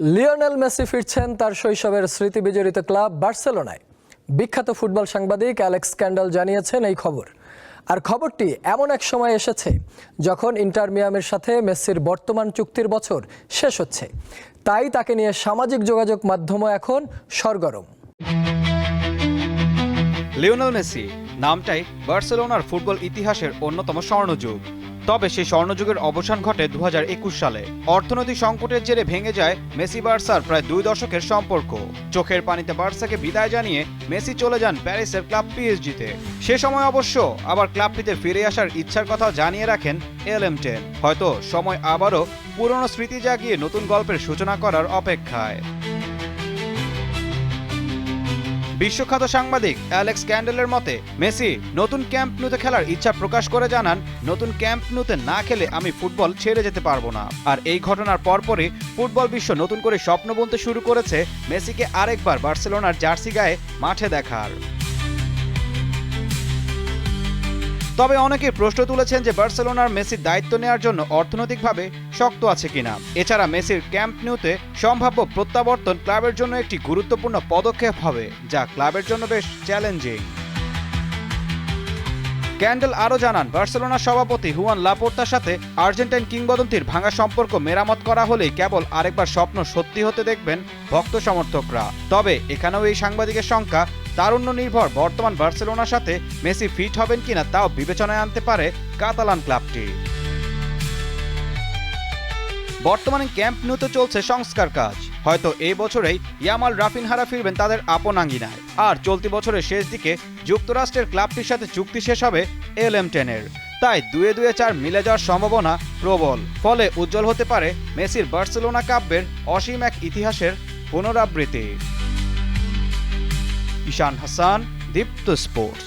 Lionel Messi ফিরছেন তার শৈশবের স্মৃতি বিজড়িত ক্লাব বার্সেলোনায়। বিখ্যাত ফুটবল সাংবাদিক অ্যালেক্স ক্যান্ডাল জানিয়েছেন এই খবর। আর খবরটি এমন এক সময় এসেছে যখন ইন্টারমিয়ামের সাথে মেসির বর্তমান চুক্তির বছর শেষ হচ্ছে। তাই তাকে নিয়ে সামাজিক যোগাযোগ মাধ্যমও এখন সরগরম। লিওনেল মেসি নামটাই বার্সেলোনার ফুটবল ইতিহাসের অন্যতম স্বর্ণযুগ। তবে সেই স্বর্ণযুগের অবসান ঘটে দু হাজার একুশ সালে। অর্থনৈতিক সংকটের জেরে ভেঙে যায় মেসি বার্সার প্রায় দুই দশকের সম্পর্ক। চোখের পানিতে বার্সাকে বিদায় জানিয়ে মেসি চলে যান প্যারিসের ক্লাব পিএসজিতে। সে সময় অবশ্য আবার ক্লাবটিতে ফিরে আসার ইচ্ছার কথা জানিয়ে রাখেন এল এম টেন। হয়তো সময় আবারও পুরনো স্মৃতি জাগিয়ে নতুন গল্পের সূচনা করার অপেক্ষায়। বিশ্বখ্যাত সাংবাদিক অ্যালেক্স ক্যান্ডেলের মতে, মেসি নতুন ক্যাম্প নুতে খেলার ইচ্ছা প্রকাশ করে জানান, নতুন ক্যাম্প নুতে না খেলে আমি ফুটবল ছেড়ে যেতে পারব না। আর এই ঘটনার পরপরই ফুটবল বিশ্ব নতুন করে স্বপ্ন বুনতে শুরু করেছে মেসিকে আরেকবার বার্সেলোনার জার্সি গায়ে মাঠে দেখার। তবে অনেকে প্রশ্ন তুলেছেন যে বার্সেলোনার মেসির দায়িত্ব নেওয়ার জন্য অর্থনৈতিকভাবে শক্ত আছে কিনা। এছাড়া মেসির ক্যাম্প নিউতে সম্ভাব্য প্রত্যাবর্তন ক্লাবের জন্য একটি গুরুত্বপূর্ণ পদক্ষেপ হবে, যা ক্লাবের জন্য বেশ চ্যালেঞ্জিং। ক্যান্ডেল আরও জানান বার্সেলোনার সভাপতি হুয়ান লাপোর্তার সাথে আর্জেন্টাইন কিংবদন্তির ভাঙা সম্পর্ক মেরামত করা হলেই কেবল আরেকবার স্বপ্ন সত্যি হতে দেখবেন ভক্ত সমর্থকরা। তবে এখানেও এই সাংবাদিকের সংখ্যা তারুণ্য নির্ভর বর্তমান বার্সেলোনার সাথে মেসি ফিট হবেন কিনা তাও বিবেচনায় আনতে পারে কাতালান ক্লাবটি। বর্তমানে ক্যাম্প নিউতে চলছে সংস্কার কাজ। হয়তো এই বছরেই ইয়ামাল রাফিনহারা ফিরবেন তাদের আপন আঙ্গিনায়। আর চলতি বছরের শেষ দিকে যুক্তরাষ্ট্রের ক্লাবটির সাথে চুক্তি শেষ হবে এল এম টেনের। তাই দুয়ে দুয়ে চার মিলে যাওয়ার সম্ভাবনা প্রবল। ফলে উজ্জ্বল হতে পারে মেসির বার্সেলোনা কাব্যের অসীম এক ইতিহাসের পুনরাবৃত্তি। ঈশান হাসান দীপ্ত স্পোর্টস।